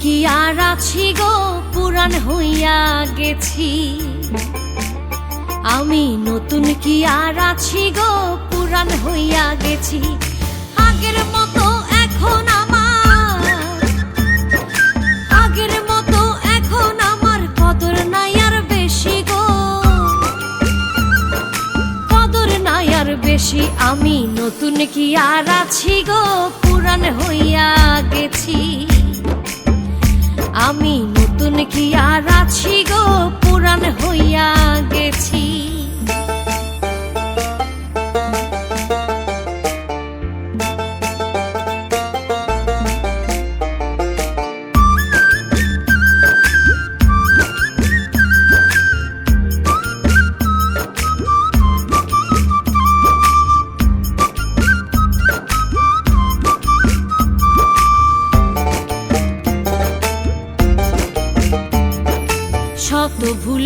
কি আর আছি গো? পুরান হইয়া গেছি। আমি নতুন কি আর আছি গো? পুরান হইয়া গেছি। আগের মতো এখন আমার। আগের মতো এখন আমার কদর নাই আর বেশি গো। কদর নাই আর বেশি। আমি নতুন কি আর আছি গো? পুরান হইয়া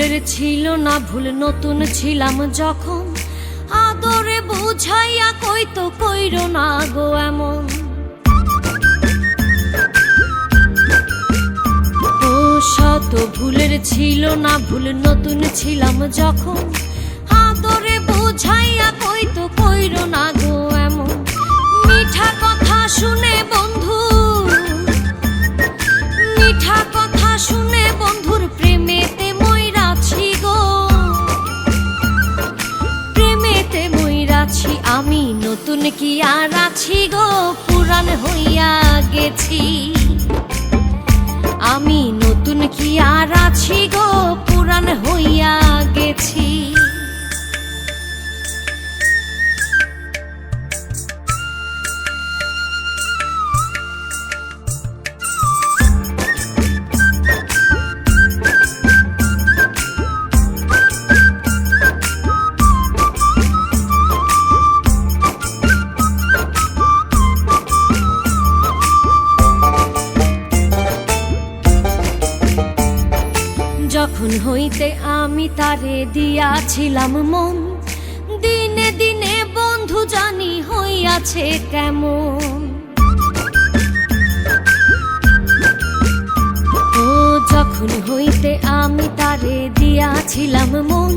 ভুলের ছিল না, ভুল নতুন ছিলাম যখন। আদরে বুঝাইয়া কই তো কইর না গো এমন। ও শত ভুলের ছিল না, ভুল নতুন ছিলাম যখন। আদরে বুঝাইয়া কই নতুন কি আর আছি গো? পুরাণ হইয়া গেছি। আমি নতুন কি আর আছি গো? পুরাণ হইয়া গেছি। হইতে আমি তারে দিয়াছিলাম মন। দিনে দিনে বন্ধু জানি হইয়াছে কেমন। ও, যখন হইতে আমি তারে দিয়াছিলাম মন,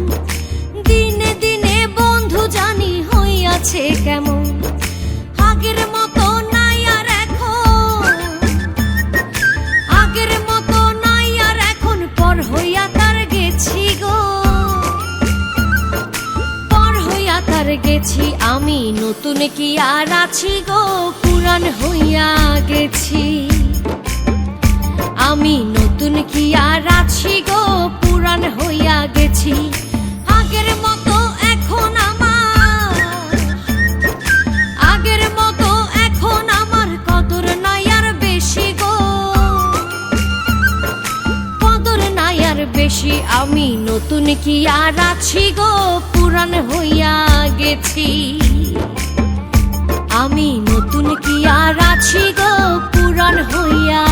দিনে দিনে বন্ধু জানি হইয়াছে কেমন। আগের মতো তার গেছি আমি, নতুন কি আর আছি গো? পুরান হইয়া গেছি। আমি নতুন কি আর আছি গো? পুরান হইয়া গেছি। আগের মতো নতুন কি আর আছি গো? পুরান হইয়া গেছি। আমি নতুন কি আর আছি গো? পুরান হইয়া